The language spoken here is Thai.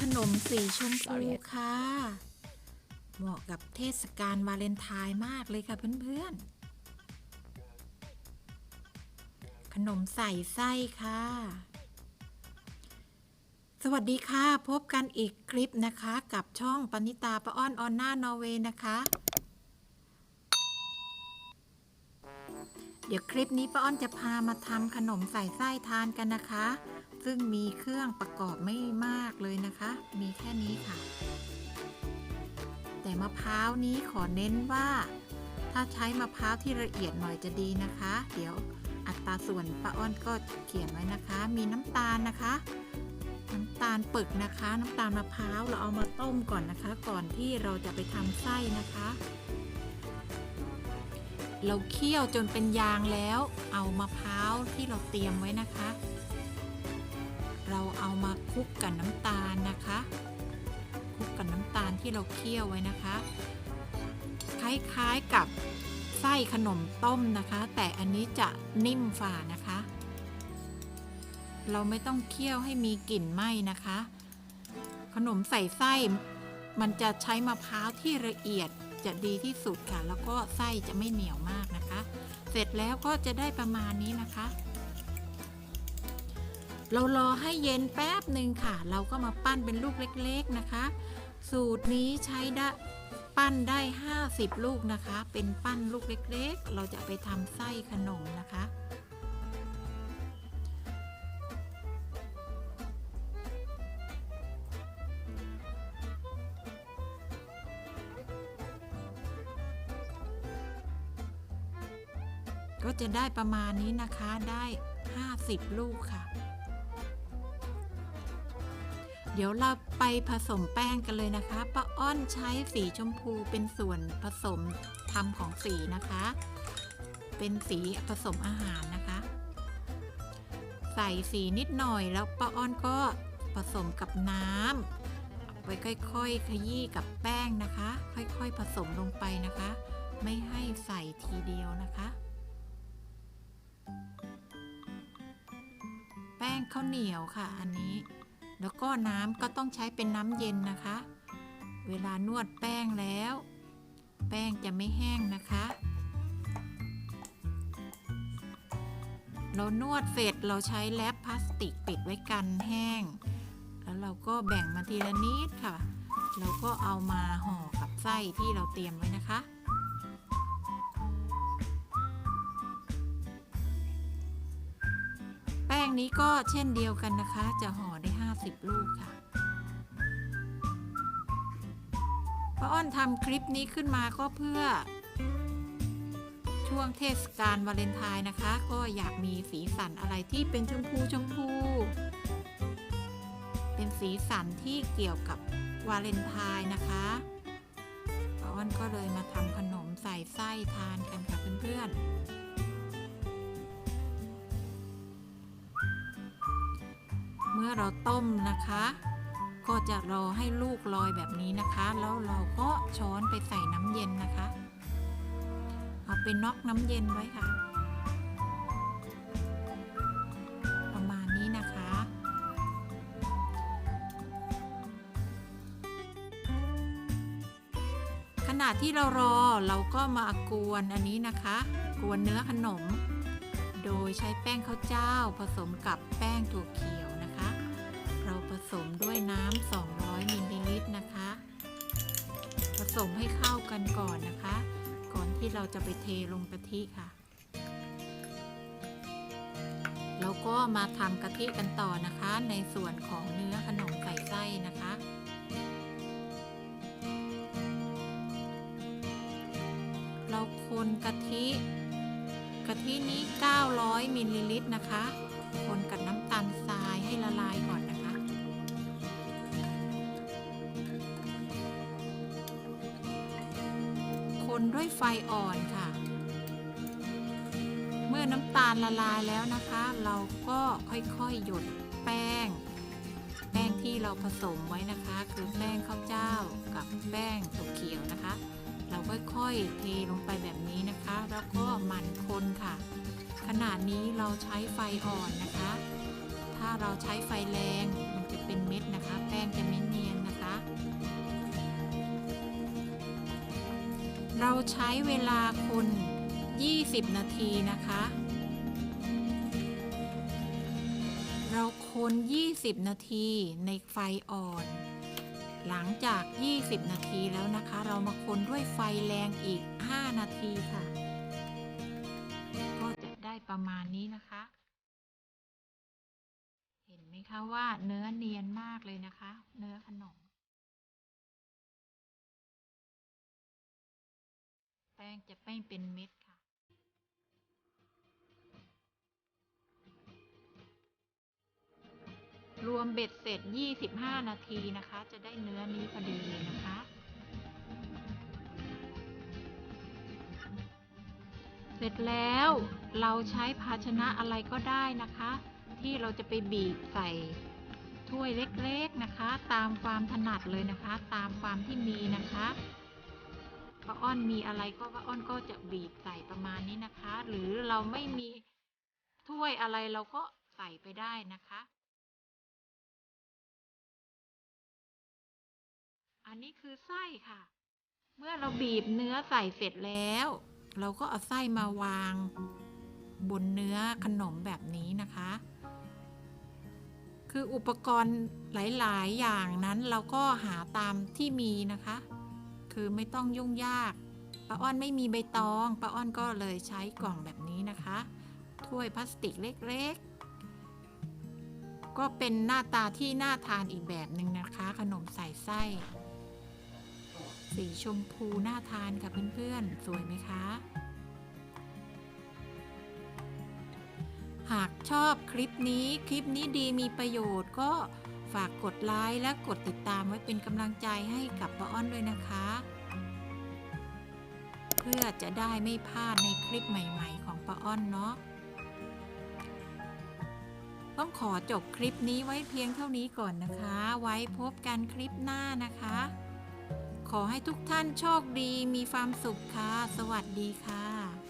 ขนมสีชมพูค่ะ เหมาะกับเทศกาลวาเลนไทน์มากเลยค่ะเพื่อนๆ ขนมใส่ไส้ค่ะ สวัสดีค่ะ พบกันอีกคลิปนะคะ กับช่องปณิตาปะอ้อนออนหน้านอร์เวย์นะคะ เดี๋ยวคลิปนี้ป้าอ้อนจะพามาทำขนมใส่ไส้ทานกันนะคะ ซึ่งมีเครื่องประกอบไม่มากเลยนะคะ มีแค่นี้ค่ะ แต่มะพร้าวนี้ขอเน้นว่า ถ้าใช้มะพร้าวที่ละเอียดหน่อยจะดีนะคะ เดี๋ยวอัตราส่วนป้าอ้อนก็เขียนไว้นะคะ มีน้ำตาลนะคะ น้ำตาลปึกนะคะ น้ำตาลมะพร้าวเราเอามาต้มก่อนนะคะ ก่อนที่เราจะไปทำไส้นะคะ เราเคี่ยวจนเป็นยางแล้ว เอามะพร้าวที่เราเตรียมไว้นะคะ ลุกกับน้ำตาลนะคะคลุกกับน้ำตาลที่เราเคี่ยวไว้นะคะ คล้ายๆกับไส้ขนมต้มนะคะ แต่อันนี้จะนิ่มฝ่านะคะ เราไม่ต้องเคี่ยวให้มีกลิ่นไหม้นะคะ ขนมใส่ไส้มันจะใช้มะพร้าวที่ละเอียดจะดีที่สุดค่ะ แล้วก็ไส้จะไม่เหนียวมากนะคะ เสร็จแล้วก็จะได้ประมาณนี้นะคะ เรารอให้เย็นแป๊บหนึ่งค่ะ เราก็มาปั้นเป็นลูกเล็กๆนะคะ สูตรนี้ใช้ได้ปั้นได้ 50 ลูกนะคะ เป็นปั้นลูกเล็กๆ เราจะไปทำไส้ขนมนะคะก็จะได้ประมาณนี้นะคะได้ 50 ลูกค่ะ เดี๋ยวเราไปผสมแป้งกันเลยนะคะป้าอ้อนใช้สีชมพูเป็นส่วนผสมทำของสีนะคะ เป็นสีผสมอาหารนะคะ ใส่สีนิดหน่อยแล้วป้าอ้อนก็ผสมกับน้ำไปค่อยๆ ขยี้กับแป้งนะคะ ค่อยๆผสมลงไปนะคะ ไม่ให้ใส่ทีเดียวนะคะ แป้งข้าวเหนียวค่ะอันนี้ แล้วก็น้ำก็ต้องใช้เป็นน้ำเย็นนะคะ เวลานวดแป้งแล้ว แป้งจะไม่แห้งนะคะ เรานวดเสร็จเราใช้แรปพลาสติกปิดไว้กันแห้ง แล้วเราก็แบ่งมาทีละนิดค่ะเราก็เอามาห่อกับไส้ที่เราเตรียมไว้นะคะแป้งนี้ก็เช่นเดียวกันนะคะ จะห่อได้ 50 ลูกค่ะป้าอ้อนทำคลิปนี้ขึ้นมาก็เพื่อ ช่วงเทศกาลวาเลนไทน์นะคะ ก็อยากมีสีสันอะไรที่เป็นชมพูชมพู เป็นสีสันที่เกี่ยวกับวาเลนไทน์นะคะป้าอ้อนก็เลยมาทำขนมใส่ไส้ทานกันค่ะเพื่อนๆ เราต้มนะคะ ก็จะรอให้ลูกลอยแบบนี้นะคะ แล้วเราก็ช้อนไปใส่น้ำเย็นนะคะ เอาไปน็อกน้ำเย็นไว้ค่ะ ประมาณนี้นะคะ ขณะที่เรารอเราก็มากวนอันนี้นะคะ กวนเนื้อขนม โดยใช้แป้งข้าวเจ้าผสมกับแป้งถั่วเขียว สมด้วยน้ำ 200 มิลลิลิตรนะคะ ผสมให้เข้ากันก่อนนะคะ ก่อนที่เราจะไปเทลงกะทิค่ะ แล้วก็มาทำกะทิกันต่อนะคะ ในส่วนของเนื้อขนมใส่ไส้นะคะเราคนกะทิ กะทินี้ 900 มิลลิลิตรนะคะ คนกับน้ำตาลทรายให้ละลายก่อนนะคะ ด้วยไฟอ่อนค่ะ เมื่อน้ำตาลละลายแล้วนะคะ เราก็ค่อยๆหยดแป้ง แป้งที่เราผสมไว้นะคะ คือแป้งข้าวเจ้ากับแป้งถั่วเขียวนะคะ เราค่อยๆเทลงไปแบบนี้นะคะ แล้วก็หมั่นคนค่ะ ขนาดนี้เราใช้ไฟอ่อนนะคะ ถ้าเราใช้ไฟแรงมันจะเป็นเม็ดนะคะ แป้งจะมีเเราใช้เวลาคน 20 นาทีนะคะ เราคน 20 นาทีในไฟอ่อน หลังจาก 20 นาทีแล้วนะคะ เรามาคนด้วยไฟแรงอีก 5 นาทีค่ะ ก็จะได้ประมาณนี้นะคะ เห็นไหมคะว่าเนื้อเนียนมากเลยนะคะ เนื้อขนม งจะแป้งเป็นเม็ดค่ะ รวมเบ็ดเสร็จ 25 นาทีนะคะ จะได้เนื้อนี้พอดีเลยนะคะเสร็จแล้วเราใช้ภาชนะอะไรก็ได้นะคะ ที่เราจะไปบีบใส่ถ้วยเล็กๆนะคะ ตามความถนัดเลยนะคะ ตามความที่มีนะคะ อ้อนมีอะไรก็ป้าอ้อนก็จะบีบใส่ประมาณนี้นะคะ หรือเราไม่มีถ้วยอะไรเราก็ใส่ไปได้นะคะ อันนี้คือไส้ค่ะ เมื่อเราบีบเนื้อใส่เสร็จแล้ว เราก็เอาไส้มาวาง บนเนื้อขนมแบบนี้นะคะ คืออุปกรณ์หลาย ๆ อย่างนั้นเราก็หาตามที่มีนะคะ คือไม่ต้องยุ่งยากป้าอ้อนไม่มีใบตองป้าอ้อนก็เลยใช้กล่องแบบนี้นะคะ ถ้วยพลาสติกเล็กๆ ก็เป็นหน้าตาที่น่าทานอีกแบบหนึ่งนะคะ ขนมใส่ไส้ สีชมพูน่าทานค่ะเพื่อนๆ สวยไหมคะ หากชอบคลิปนี้คลิปนี้ดีมีประโยชน์ก็ ฝากกดไลค์และกดติดตามไว้เป็นกำลังใจให้กับป้าอ้อนด้วยนะคะ เพื่อจะได้ไม่พลาดในคลิปใหม่ๆ ของป้าอ้อนเนาะต้องขอจบคลิปนี้ไว้เพียงเท่านี้ก่อนนะคะ ไว้พบกันคลิปหน้านะคะ ขอให้ทุกท่านโชคดีมีความสุขค่ะ สวัสดีค่ะ